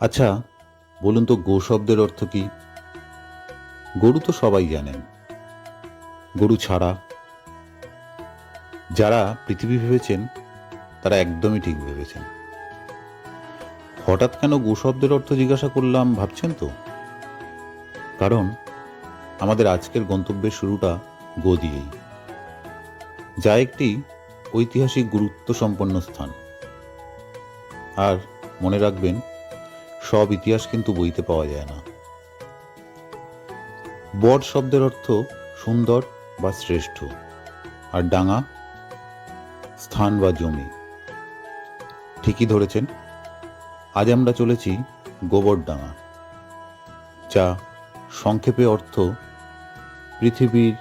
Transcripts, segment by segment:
আচ্ছা বলুন তো গো শব্দের অর্থ কি? গরু তো সবাই জানেন। গরু ছাড়া। যারা পৃথিবী ভেবেছেন, তারা একদমই ঠিক ভেবেছেন। হঠাৎ কেন গো শব্দের অর্থ জিজ্ঞাসা করলাম, ভাবছেন তো? কারণ, আমাদের আজকের গন্তব্যের শুরুটা গো দিয়েই। যা একটি ঐতিহাসিক গুরুত্ব সম্পন্ন স্থান। আর মনে রাখবেন সব ইতিহাস কিন্তু বইতে পাওয়া যায় না। বট শব্দের অর্থ সুন্দর বা শ্রেষ্ঠ, আর ডাঙা স্থান বা জমি। ঠিকই ধরেছেন, আজ আমরা চলেছি গোবরডাঙা যা সংক্ষেপে অর্থ পৃথিবীর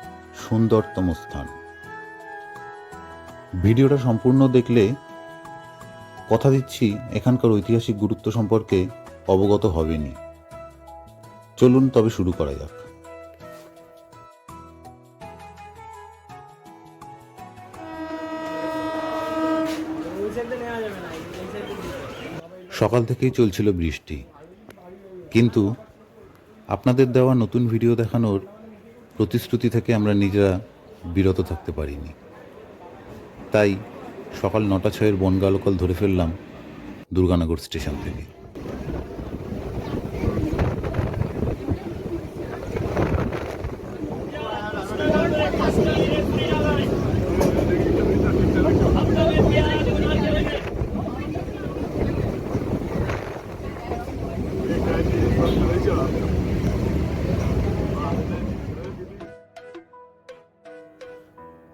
সুন্দরতম স্থান। ভিডিওটা সম্পূর্ণ দেখলে কথা দিচ্ছি এখানকার ঐতিহাসিক গুরুত্ব সম্পর্কে অবগত হবেনি চলুন তবে শুরু করা যাক। সকাল থেকেই চলছিল বৃষ্টি। কিন্তু আপনাদের দেওয়া নতুন ভিডিও দেখানোর প্রতিশ্রুতি থেকে আমরা নিজেরা বিরত থাকতে পারিনি। তাই সকাল নটা ছয়ের বনগা লোকাল ধরে ফেললাম দুর্গানগর স্টেশন থেকে।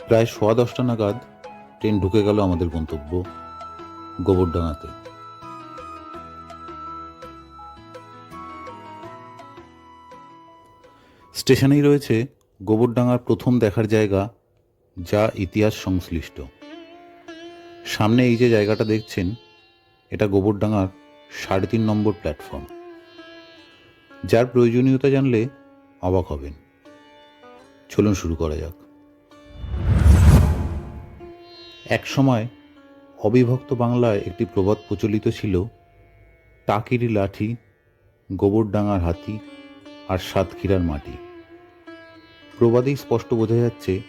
প্রায় সোয়া দশটা নাগাদ ট্রেন ঢুকে গেল আমাদের গন্তব্য গোবরডাঙাতে স্টেশনেই রয়েছে গোবরডাঙ্গার প্রথম দেখার জায়গা, যা ইতিহাস সংশ্লিষ্ট। সামনে এই যে জায়গাটা দেখছেন, এটা গোবরডাঙ্গার সাড়ে তিন নম্বর প্ল্যাটফর্ম। যার প্রয়োজনীয়তা জানলে অবাক হবেন। চলুন শুরু করা যাক। এক সময় অবিভক্ত বাংলায় একটি প্রবাদ প্রচলিত ছিল টাকিরি লাঠি গোবরডাঙ্গার হাতি আর সাতক্ষীরার মাটি। প্রবাদেই স্পষ্ট বোঝা যাচ্ছে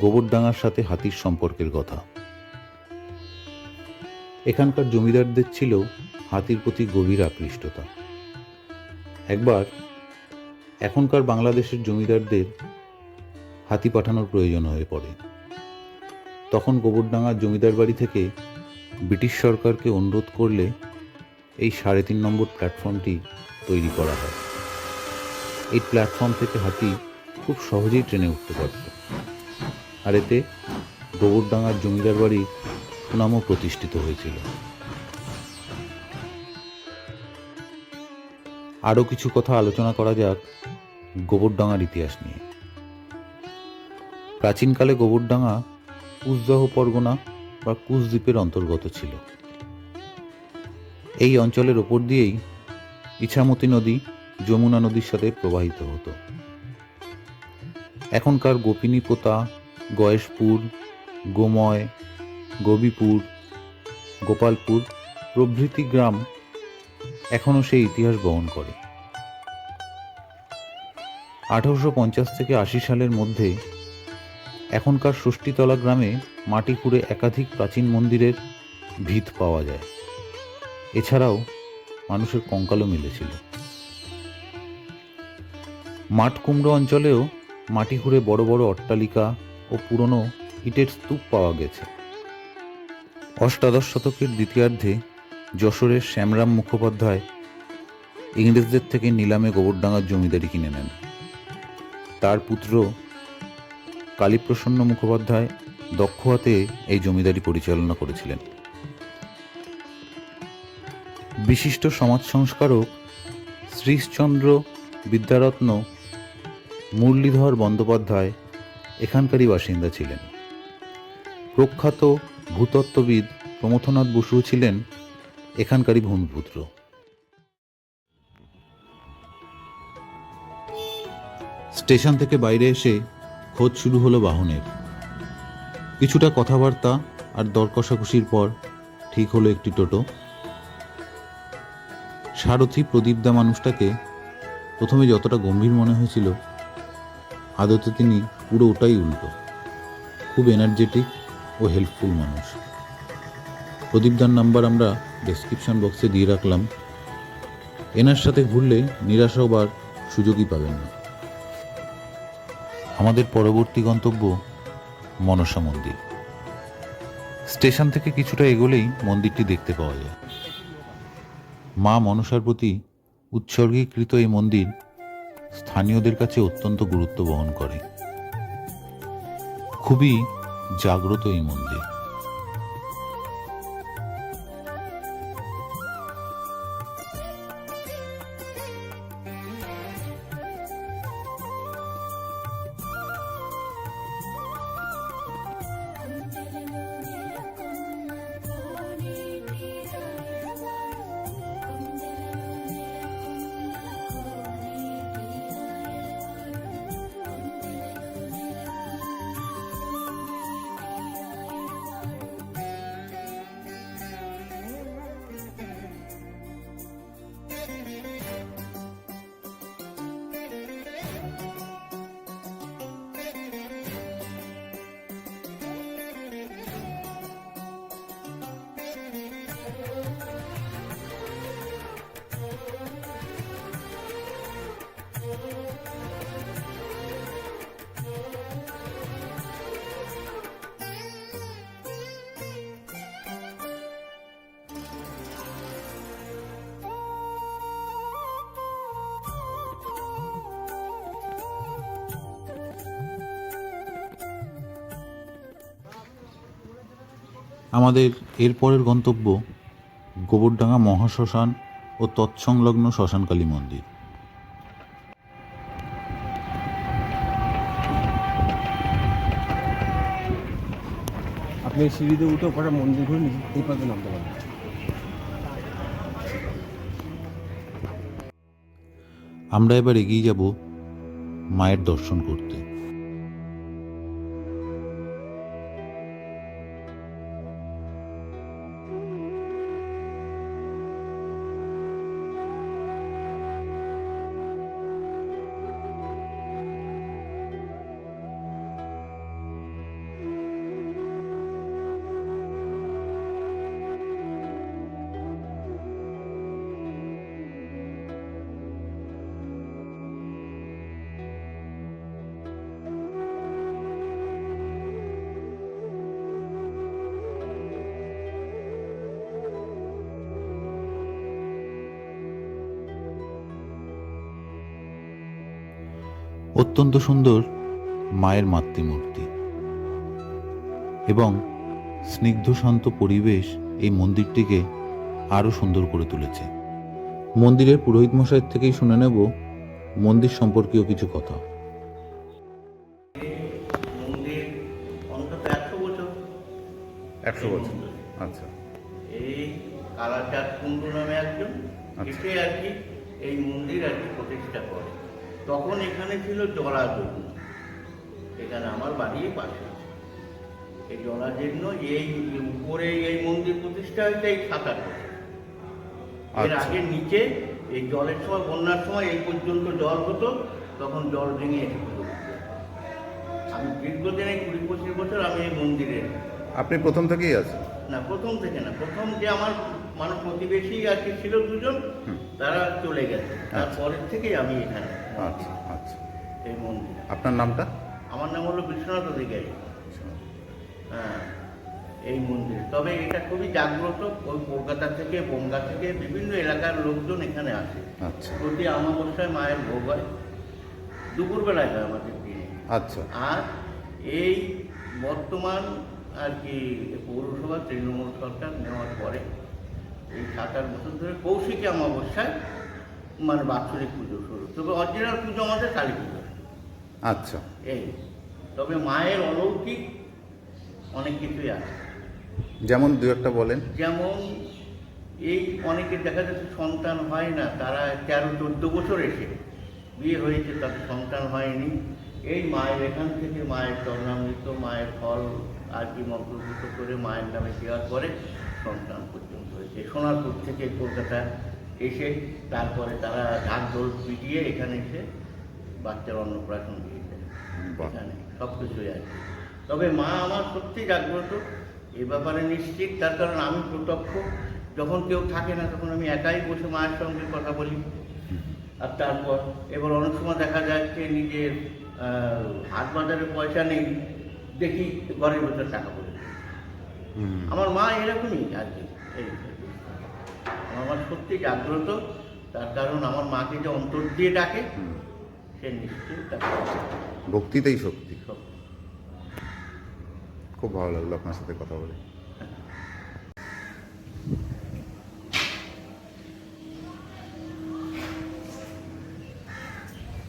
গোবরডাঙ্গার সাথে হাতির সম্পর্কের কথা। এখানকার জমিদারদের ছিল হাতির প্রতি গভীর আকৃষ্টতা। একবার এখনকার বাংলাদেশের জমিদারদের হাতি পাঠানোর প্রয়োজন হয়ে পড়ে। তখন গোবরডাঙ্গার জমিদার বাড়ি থেকে ব্রিটিশ সরকারকে অনুরোধ করলে এই সাড়ে তিন নম্বর প্ল্যাটফর্মটি তৈরি করা হয়। এই প্ল্যাটফর্ম থেকে হাতি খুব সহজেই ট্রেনে উঠতে পারত। আর এতে গোবরডাঙ্গার জমিদার বাড়ির সুনামও প্রতিষ্ঠিত হয়েছিল। আরও কিছু কথা আলোচনা করা যাক গোবরডাঙ্গার ইতিহাস নিয়ে। প্রাচীনকালে গোবরডাঙ্গা কুচদহ পরগনা বা কুচদ্বীপের অন্তর্গত ছিল। এই অঞ্চলের ওপর দিয়েই ইছামতি নদী যমুনা নদীর সাথে প্রবাহিত হতো। এখনকার গোপিনীপোতা, গয়েশপুর, গোময়, গবিপুর, গোপালপুর প্রভৃতি গ্রাম এখনও সেই ইতিহাস বহন করে। আঠারোশো পঞ্চাশ থেকে আশি সালের মধ্যে এখনকার ষষ্ঠীতলা গ্রামে মাটি খুঁড়ে একাধিক প্রাচীন মন্দিরের ভিত পাওয়া যায়। এছাড়াও মানুষের কঙ্কালও মিলেছিল। মাঠ কুমড়ো অঞ্চলেও মাটি খুঁড়ে বড় বড় অট্টালিকা ও পুরনো ইটের স্তূপ পাওয়া গেছে। অষ্টাদশ শতকের দ্বিতীয়ার্ধে যশোরের শ্যামরাম মুখোপাধ্যায় ইংরেজদের থেকে নিলামে গোবরডাঙ্গার জমিদারি কিনে নেন। তার পুত্র কালীপ্রসন্ন মুখোপাধ্যায় দক্ষ হাতে এই জমিদারি পরিচালনা করেছিলেন। বিশিষ্ট সমাজ সংস্কারক শ্রীশচন্দ্র বিদ্যারত্ন মুরলীধর বন্দ্যোপাধ্যায় এখানকারই বাসিন্দা ছিলেন। প্রখ্যাত ভূতত্ত্ববিদ প্রমথনাথ বসু ছিলেন এখানকারই ভূমিপুত্র স্টেশন থেকে বাইরে এসে খোঁজ শুরু হলো বাহনের। কিছুটা কথাবার্তা আর দর কষাকষির পর ঠিক হলো একটি টোটো। সারথি প্রদীপদা মানুষটাকে প্রথমে যতটা গম্ভীর মনে হয়েছিল, আদতে তিনি পুরো ওটাই উল্টো। খুব এনার্জেটিক ও হেল্পফুল মানুষ। প্রদীপদার নাম্বার আমরা ডেসক্রিপশন বক্সে দিয়ে রাখলাম। এনার সাথে ঘুরলে নিরাশ হবার সুযোগই পাবেন না। আমাদের পরবর্তী গন্তব্য মনসা মন্দির। স্টেশন থেকে কিছুটা এগোলেই মন্দিরটি দেখতে পাওয়া যায়। মা মনসার প্রতি উৎসর্গীকৃত এই মন্দির স্থানীয়দের কাছে অত্যন্ত গুরুত্ব বহন করে। খুবই জাগ্রত এই মন্দির। আমাদের এরপরের গন্তব্য গোবরডাঙ্গা মহাশ্মশান ও তৎসংলগ্ন শ্মশানকালী মন্দির। আপনি সিঁড়িতে উঠে মন্দির ঘুরে নিচে এই পাশে নামতে পারেন। আমরা এবার এগিয়ে যাব মায়ের দর্শন করতে। অত্যন্ত সুন্দর মায়ের মাতৃমূর্তি। এবং স্নিগ্ধ শান্ত পরিবেশ এই মন্দিরটিকে আরও সুন্দর করে তুলেছে। মন্দিরের পুরোহিত মশাইয়ের থেকেই শুনে নেব মন্দির সম্পর্কীয় কিছু কথা। একশো বছর। আচ্ছা। এই কালাচাঁদ কুণ্ডু নামে একজন। আচ্ছা। আর কি এই মন্দির আর কি প্রতিষ্ঠা করে। তখন এখানে ছিল জলাযজ্ঞ এখানে আমার বাড়ি পাশে। এই জলাযজ্ঞ এই উপরে এই মন্দির প্রতিষ্ঠা হয়েছে এই সাত আট এর আচ্ছা। আগে নিচে এই জলের সময় বন্যার সময় এই পর্যন্ত জল হতো তখন জল ভেঙে আমি দীর্ঘদিন এই কুড়ি পঁচিশ বছর আমি এই মন্দিরে আপনি প্রথম থেকেই আছেন? না প্রথম থেকে না। প্রথম যে আমার মানে প্রতিবেশী আর কি ছিল দুজন তারা চলে গেছে। তারপরের থেকেই আমি এখানে। আচ্ছা আচ্ছা। এই মন্দির। আপনার নামটা? আমার নাম হলো বিশ্বনাথ অধিকারী। হ্যাঁ এই মন্দির। তবে এটা খুবই জাগ্রত ওই কলকাতা থেকে বঙ্গা থেকে বিভিন্ন এলাকার লোকজন এখানে আসে। আচ্ছা। প্রতি অমাবস্যায় মায়ের ভোগ হয়। দুপুরবেলায় হয় আমাদের দিনে। আচ্ছা। আর এই বর্তমান আর কি পৌরসভা তৃণমূল সরকার নেওয়ার পরে এই সাত আট বছর ধরে কৌশিকী অমাবস্যায় মানে বাৎসরিক পুজো শুরু। তবে অরিজিনাল পুজো আমাদের কালী পুজো। আচ্ছা। এই তবে মায়ের অলৌকিক অনেক কিছুই আছে। যেমন দু একটা বলেন। যেমন এই অনেকে দেখা যাচ্ছে সন্তান হয় না তারা তেরো চোদ্দ বছর এসে বিয়ে হয়েছে তাদের সন্তান হয়নি। এই মায়ের এখান থেকে মায়ের চরণামৃত মায়ের ফল আর কি মন্ত্রভূত করে মায়ের নামে দেওয়ার পরে সন্তান সোনারপুর থেকে কলকাতা এসে তারপরে তারা ঢাক ঢোল পিটিয়ে এখানে এসে বাচ্চার অন্নপ্রাশন দিয়ে দেয়। বাহ। এখানে সব কিছুই আর কি তবে মা আমার সত্যি জাগ্রত এ ব্যাপারে নিশ্চিত। তার কারণ আমি প্রত্যক্ষ যখন কেউ থাকে না তখন আমি একাই বসে মায়ের সঙ্গে কথা বলি। আর তারপর এবার অনেক সময় দেখা যাচ্ছে নিজের হাট বাজারে পয়সা নেই দেখি ঘরের ভেতর টাকা পড়ে। আমার মা এরকমই আর কি এই আমার সত্যি জাগ্রত তার কারণ আমার মাকে যে অন্তর দিয়ে ডাকে সে নিশ্চয়ই ভক্তিতেই শক্তি। খুব ভালো লাগল আপনার সাথে কথা বলে।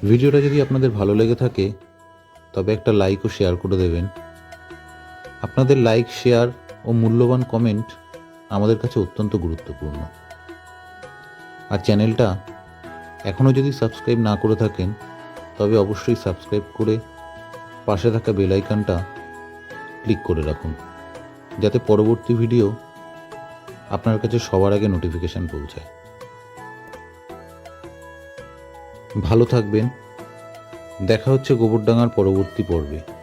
ভিডিওটা যদি আপনাদের ভালো লেগে থাকে তবে একটা লাইক ও শেয়ার করে দেবেন। আপনাদের লাইক শেয়ার ও মূল্যবান কমেন্ট আমাদের কাছে অত্যন্ত গুরুত্বপূর্ণ। আর চ্যানেলটা এখনও যদি সাবস্ক্রাইব না করে থাকেন, তবে অবশ্যই সাবস্ক্রাইব করে পাশে থাকা বেল আইকনটা ক্লিক করে রাখুন, যাতে পরবর্তী ভিডিও আপনার কাছে সবার আগে নোটিফিকেশান পৌঁছায়। ভালো থাকবেন। দেখা হচ্ছে গোবরডাঙ্গার পরবর্তী পর্বে।